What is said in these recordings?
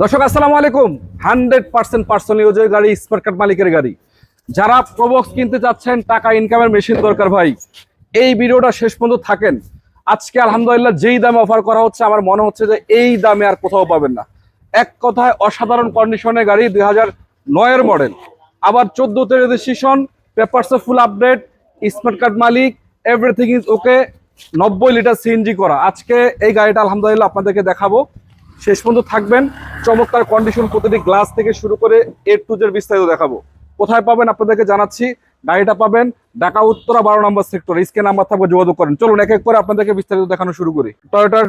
দর্শক, আসসালামু আলাইকুম। হান্ড্রেড পার্সেন্ট পার্সোনাল ইউজের গাড়ি স্মার্ট কার্ড মালিকের গাড়ি। যারা প্রবক্স কিনতে চাচ্ছেন, টাকা ইনকামের মেশিন দরকার ভাই, এই ভিডিওটা শেষ পর্যন্ত থাকেন। আজকে আলহামদুলিল্লাহ যেই দামে অফার করা হচ্ছে, আমার মনে হচ্ছে যে এই দামে আর কোথাও পাবেন না। এক কথায় অসাধারণ কন্ডিশনের গাড়ি, দুই হাজার নয়ের মডেল আবার চোদ্দোতে registration papers full update smart card Malik everything is okay নব্বই লিটার সিএনজি করা। আজকে এই গাড়িটা আলহামদুলিল্লাহ আপনাদেরকে দেখাবো। শেষ পর্যন্ত থাকবেন। চমৎকার কন্ডিশন প্রতিটি গ্লাস থেকে শুরু করে এ টু জের বিস্তারিত দেখাবো। কোথায় পাবেন আপনাদেরকে জানাচ্ছি, গাড়িটা পাবেন ঢাকা উত্তরা বারো নম্বর সেক্টর স্কে নাম্বার থাকবে, যোগাযোগ করেন। চলুন, এক এক করে আপনাদেরকে বিস্তারিত দেখানো শুরু করি। টয়োটার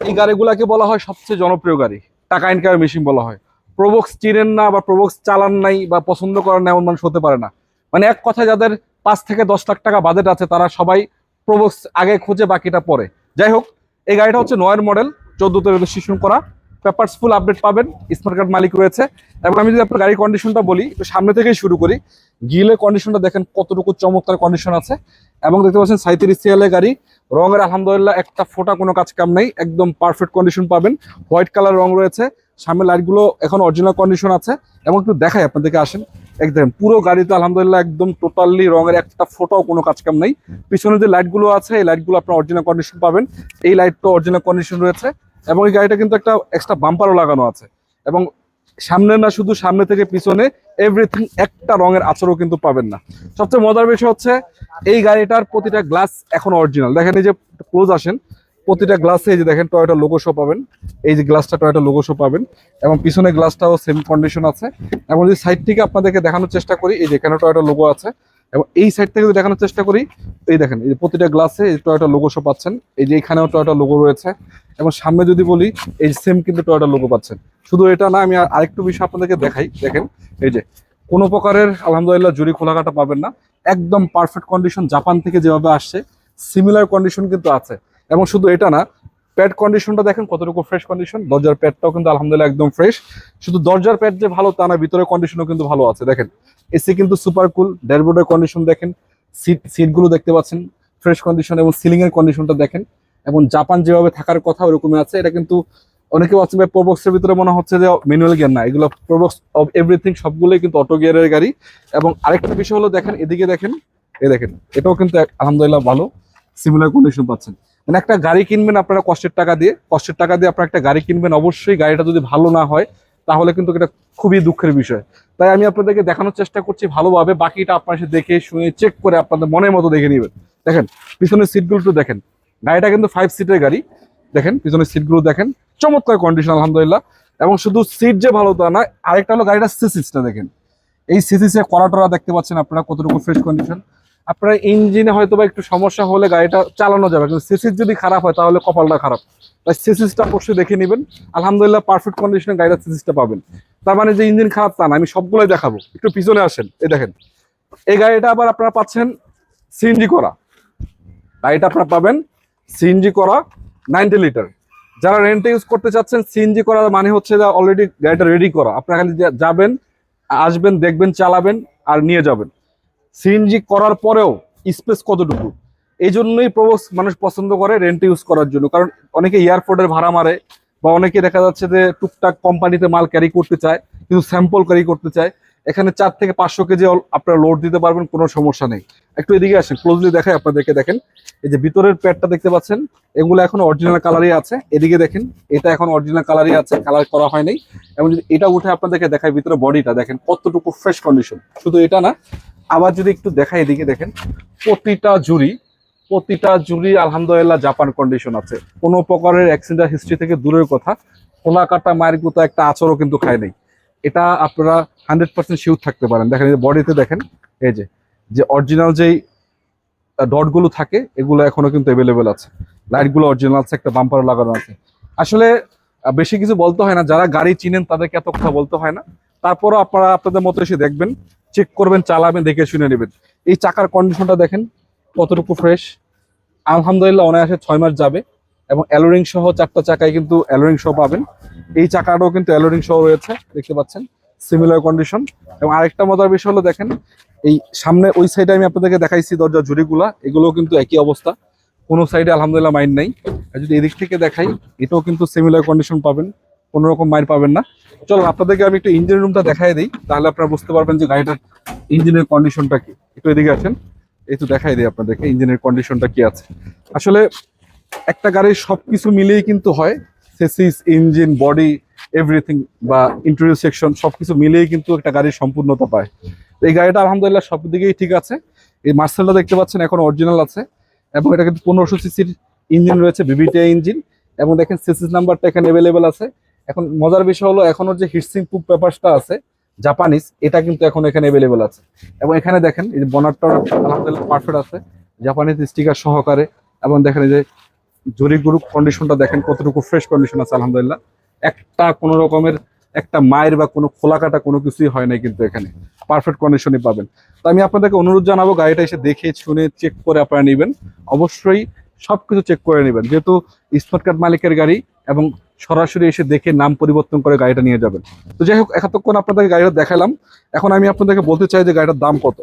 এই গাড়িগুলাকে বলা হয় সবচেয়ে জনপ্রিয় গাড়ি, টাকা ইনকামের মেশিন বলা হয়। প্রবক্স চিনেন না বা প্রবক্স চালান নাই বা পছন্দ করেন না এমন মানুষ হতে পারে না। মানে এক কথায় যাদের পাঁচ থেকে দশ লাখ টাকা বাজেট আছে, তারা সবাই প্রবক্স আগে খুঁজে, বাকিটা পরে। যাই হোক, এই গাড়িটা হচ্ছে নয়ের মডেল চোদ্দতে রেজিস্ট্রেশন করা। পেপারস ফুল আপডেট পাবেন স্মার্ট কার্ড মালিক রয়েছে। এবং আমি যদি আপনার গাড়ির কন্ডিশনটা বলি, একটু সামনে থেকেই শুরু করি। গিলের কন্ডিশনটা দেখেন কতটুকু চমৎকার কন্ডিশন আছে। এবং দেখতে পাচ্ছেন সাঁত্রিশ সিএলের গাড়ি। রঙের আলহামদুলিল্লাহ একটা ফোটা কোনো কাজ কাম নেই, একদম পারফেক্ট কন্ডিশন পাবেন। হোয়াইট কালার রং রয়েছে। সামনে লাইটগুলো এখন অরিজিনাল কন্ডিশন আছে। এবং একটু দেখাই, আপনাদেরকে আসেন। একদম পুরো গাড়িতে আলহামদুলিল্লাহ একদম টোটালি রঙের একটা ফোটাও কোনো কাজ কাম নেই। পিছনে যে লাইটগুলো আছে, এই লাইটগুলো আপনার অরিজিনাল কন্ডিশন পাবেন। এই লাইটটা অরিজিনাল কন্ডিশন রয়েছে। এবং এই গাড়িটা কিন্তু একটা এক্সট্রা বাম্পারও লাগানো আছে। এবং সামনে না, শুধু সামনে থেকে পিছনে এভরিথিং একটা রঙের আচরও কিন্তু পাবেন না। সবচেয়ে মজার বিষয় হচ্ছে, এই গাড়িটার প্রতিটা গ্লাস এখন অরিজিনাল দেখেন এই যে ক্লোজ আসেন, প্রতিটা গ্লাসে এই যে দেখেন টয়োটা লোগো শো পাবেন। এই যে গ্লাসটা টয়োটা লোগো শো পাবেন। এবং পিছনে গ্লাসটাও সেম কন্ডিশন আছে। এবং যদি সাইড থেকে আপনাদেরকে দেখানোর চেষ্টা করি, এই যে এখানে টয়োটা লোগো আছে। এবং এই সাইড থেকে যদি দেখানোর চেষ্টা করি। এই দেখেন, এই প্রতিটা গ্লাসে এই টয়োটা লোগো সব পাচ্ছেন। এই যে এখানেও টয়োটা লোগো রয়েছে। এবং সামনে যদি বলি, এই সেম কিন্তু টয়োটা লোগো পাচ্ছেন। শুধু এটা না, আমি আরেকটু বিষয় আপনাদেরকে দেখাই। দেখেন, এই যে কোনো প্রকারের, আলহামদুলিল্লাহ, জুড়ি খোলাঘাটা পাবেন না। একদম পারফেক্ট কন্ডিশন জাপান থেকে যেভাবে আসছে সিমিলার কন্ডিশন কিন্তু আছে। এবং শুধু এটা না প্যাড কন্ডিশনটা দেখেন কতটুকু ফ্রেশ কন্ডিশন দরজার প্যাডটাও কিন্তু আলহামদুলিল্লাহ একদম ফ্রেশ শুধু দরজার প্যাড যে ভালো, তা না ভিতরের কন্ডিশনও কিন্তু ভালো আছে। দেখেন এসি কিন্তু সুপার কুল ড্যাশবোর্ডের কন্ডিশন দেখেন সিট সিটগুলো দেখতে পাচ্ছেন। ফ্রেশ কন্ডিশন এবং সিলিং এর কন্ডিশনটা দেখেন। এবং জাপান যেভাবে থাকার কথা ওরকমই আছে। এটা কিন্তু অনেকে ভাবছে ভাই প্রবক্সের ভিতরে মনে হচ্ছে যে ম্যানুয়াল গিয়ার না। এগুলো প্রবক্স অফ এভরিথিং সবগুলোই কিন্তু অটো গিয়ারের গাড়ি। এবং আরেকটা বিষয় হলো, দেখেন, এদিকে দেখেন, এ দেখেন, এটাও কিন্তু আলহামদুলিল্লাহ ভালো। সিমিলার কন্ডিশন পাচ্ছেন। মানে একটা গাড়ি কিনবেন আপনারা কষ্টের টাকা দিয়ে, কষ্টের টাকা দিয়ে আপনারা একটা গাড়ি কিনবেন, অবশ্যই গাড়িটা যদি ভালো না হয়, তাহলে কিন্তু এটা খুবই দুঃখের বিষয়। তাই আমি আপনাদেরকে দেখানোর চেষ্টা করছি ভালোভাবে, বাকিটা আপনার সাথে দেখে শুনে চেক করে আপনাদের মনের মতো দেখে নেবেন। দেখেন, পিছনের সিটগুলো একটু দেখেন। গাড়িটা কিন্তু ফাইভ সিটের গাড়ি। দেখেন, পিছনের সিটগুলো দেখেন। চমৎকার কন্ডিশন আলহামদুলিল্লাহ। এবং শুধু সিট যে ভালো তা না আরেকটা হলো গাড়িটার সিসিসটা দেখেন। এই সিসিসে করাটরা দেখতে পাচ্ছেন আপনারা কতটুকু ফ্রেশ কন্ডিশন আপনার ইঞ্জিনে হয়তো বা একটু সমস্যা হলে গাড়িটা চালানো যাবে, কিন্তু সিসিস যদি খারাপ হয় তাহলে কপালটা খারাপ। তাই সিসিসটা অবশ্যই দেখে নেবেন। আলহামদুলিল্লাহ পারফেক্ট কন্ডিশনে গাড়িটার সিসিসটা পাবেন। তার মানে যে ইঞ্জিন খারাপ তা না, আমি সবগুলোই দেখাবো। একটু পিছনে আসেন, এই দেখেন। এই গাড়িটা আবার আপনারা পাচ্ছেন সিএনজি করা। গাড়িটা আপনারা পাবেন সিএনজি করা নাইনটি লিটার যারা রেন্টে ইউজ করতে চাচ্ছেন, সিএনজি করা মানে হচ্ছে যে অলরেডি গাড়িটা রেডি করা। আপনারা খালি যাবেন, আসবেন, দেখবেন, চালাবেন আর নিয়ে যাবেন। সিএনজি করার পরেও স্পেস কতটুকু? এই জন্যই প্রবক্স মানুষ পছন্দ করে রেন্ট ইউজ করার জন্য। কারণ অনেকে এয়ারপোর্টের ভাড়া মারে বা অনেকে দেখা যাচ্ছে যে টুকটাক কোম্পানিতে মাল ক্যারি করতে চায়, কিন্তু স্যাম্পল ক্যারি করতে চায়। এখানে চার থেকে পাঁচশো কেজি আপনারা লোড দিতে পারবেন, কোনো সমস্যা নেই। একটু এদিকে আসেন ক্লোজলি দেখাই আপনাদেরকে, দেখেন। এই যে ভিতরের প্যাডটা দেখতে পাচ্ছেন, এগুলো এখন অরিজিনাল কালারই আছে। এদিকে দেখেন, এটা এখন অরিজিনাল কালারই আছে কালার করা হয় নাই এবং যদি এটা উঠে আপনাদেরকে দেখায় ভিতরে বডিটা দেখেন কতটুকু ফ্রেশ কন্ডিশন শুধু এটা না আবার যদি একটু দেখাই এদিকে দেখেন, প্রতিটা জুড়ি প্রতিটা জুড়ি আলহামদুলিল্লাহ জাপান কন্ডিশন আছে। কোনো প্রকারের অ্যাক্সিডেন্ট হিস্ট্রি থেকে দূরের কথা খোলা কাটা মায়ের গুতো একটা আচরও কিন্তু খায় নেই। এটা আপনারা হান্ড্রেড পার্সেন্ট শিওর থাকতে পারেন। দেখেন বডিতে দেখেন, এই যে যে অরিজিনাল যেই ডটগুলো থাকে, এগুলো এখনও কিন্তু অ্যাভেলেবেল আছে। লাইটগুলো অরিজিনাল আছে, একটা বাম্পার লাগানো আছে। আসলে বেশি কিছু বলতে হয় না। যারা গাড়ি চিনেন তাদেরকে এত কথা বলতে হয় না। তারপরও আপনারা আপনাদের মতো এসে দেখবেন চেক করবেন, চালাবেন, দেখে শুনে নেবেন। এই চাকার কন্ডিশনটা দেখেন, কতটুকু ফ্রেশ আলহামদুলিল্লাহ অনায়াসে ছয় মাস যাবে এবং অ্যালোরিং সহ চারটা চাকায় কিন্তু অ্যালোরিং সহ পাবেন। এই চাকাটাও কিন্তু অ্যালোরিং সহ রয়েছে, দেখতে পাচ্ছেন সিমিলার কন্ডিশন এবং আরেকটা মজার বিষয় হলো দেখেন, এই সামনে ওই সাইডে আমি আপনাদেরকে দেখাইছি দরজা ঝুড়িগুলা, এগুলোও কিন্তু একই অবস্থা। কোনো সাইডে আলহামদুলিল্লাহ মাইন্ড নাই। আর যদি এদিক থেকে দেখাই, এটাও কিন্তু সিমিলার কন্ডিশন পাবেন। কোনো রকম মাইর পাবেন না। চলো, আপনাদেরকে আমি একটু ইঞ্জিন রুমটা দেখাই দিই। তাহলে আপনারা বুঝতে পারবেন যে গাড়িটার ইঞ্জিনের কন্ডিশনটা কি। একটু এদিকে আছেন এই তো দেখাই দিই আপনাদেরকে ইঞ্জিনের কন্ডিশনটা কি আছে। আসলে একটা গাড়ির সবকিছু মিলিয়েই কিন্তু হয়। সেসিস ইঞ্জিন বডি এভরিথিং বা ইন্টারভিউ সেকশন সবকিছু মিলিয়েই কিন্তু একটা গাড়ির সম্পূর্ণতা পায়। এই গাড়িটা আলহামদুলিল্লাহ সব দিকেই ঠিক আছে। এই মার্সেলটা দেখতে পাচ্ছেন, এখন অরিজিনাল আছে। এবং এটা কিন্তু পনেরোশো সিসির ইঞ্জিন রয়েছে বিবিটিআই ইঞ্জিন এবং দেখেন, সিসিস নাম্বারটা এখানে অ্যাভেলেবেল আছে। এখন মজার বিষয় হলো এখনও যে হিটসিং প্রুফ পেপারসটা আছে, জাপানিজ, এটা কিন্তু এখন এখানে অ্যাভেলেবেল আছে। এবং এখানে দেখেন, এই যে বনারটা আলহামদুলিল্লাহ পারফেক্ট আছে, জাপানিজ স্টিকার সহকারে, এবং দেখেন এই যে জরি গ্রুপ কন্ডিশনটা দেখেন কতটুকু ফ্রেশ কন্ডিশন আছে, আলহামদুলিল্লাহ। একটা কোনো রকমের একটা মায়ের বা কোনো খোলা কাটা কোনো কিছুই হয় নাই কিন্তু এখানে। পারফেক্ট কন্ডিশনই পাবেন। তো আমি আপনাদেরকে অনুরোধ জানাব, গাড়িটা এসে দেখে, শুনে চেক করে আপনারা নেবেন। অবশ্যই সবকিছু চেক করে নেবেন। যেহেতু স্মার্ট কার্ড মালিকের গাড়ি এবং সরাসরি এসে দেখে নাম পরিবর্তন করে গাড়িটা নিয়ে যাবেন। তো যাই হোক, এতক্ষণ আপনাদেরকে গাড়িটা দেখালাম। এখন আমি আপনাদেরকে বলতে চাই যে গাড়িটার দাম কত।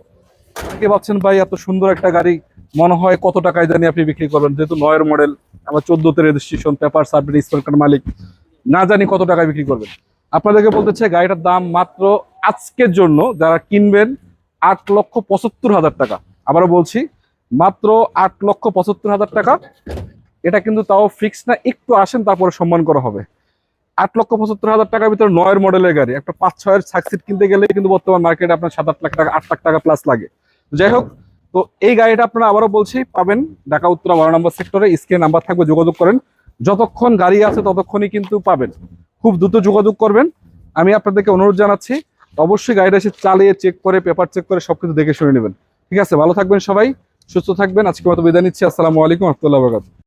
অনেকে ভাবছেন ভাই, এত সুন্দর একটা গাড়ি। মনে হয় কত টাকায় জানি আপনি বিক্রি করবেন। যেহেতু নয়ের মডেল, আমার চোদ্দতে রেজিস্ট্রেশন পেপার সার্ভিস কার্ড মালিক, না জানি কত টাকায় বিক্রি করবেন। আপনাদেরকে বলতে চাই, গাড়িটার দাম মাত্র আজকের জন্য যারা কিনবেন, আট লক্ষ পঁচাত্তর হাজার টাকা। আবারও বলছি, মাত্র আট লক্ষ পঁচাত্তর হাজার টাকা। এটা কিন্তু তাও ফিক্স না, একটু আসেন তারপরে সম্মান করা হবে। আট লক্ষ পঁচাত্তর হাজার টাকার ভিতরে নয়ের মডেলের গাড়ি, একটা পাঁচ, ছয়ের সাকসিড কিনতে গেলে কিন্তু বর্তমান মার্কেটে আপনার সাত, আট লাখ টাকা, আট লাখ টাকা প্লাস লাগে। যাই হোক, তো এই গাড়িটা আপনারা আবারও বলছি, পাবেন ঢাকা, উত্তরা, বারো নম্বর সেক্টরে স্ক্রিন নাম্বার থাকবে, যোগাযোগ করেন। যতক্ষণ গাড়ি আছে ততক্ষণই কিন্তু পাবেন। খুব দ্রুত যোগাযোগ করবেন। আমি আপনাদেরকে অনুরোধ জানাচ্ছি, অবশ্যই গাড়িটা এসে চালিয়ে চেক করে পেপার চেক করে সবকিছু দেখে শুনে নেবেন। ঠিক আছে, ভালো থাকবেন সবাই, সুস্থ থাকবেন। আজকে মতো বিদায় নিচ্ছি। আসসালামু আলাইকুম, রহমতুল্লাহ বরকাত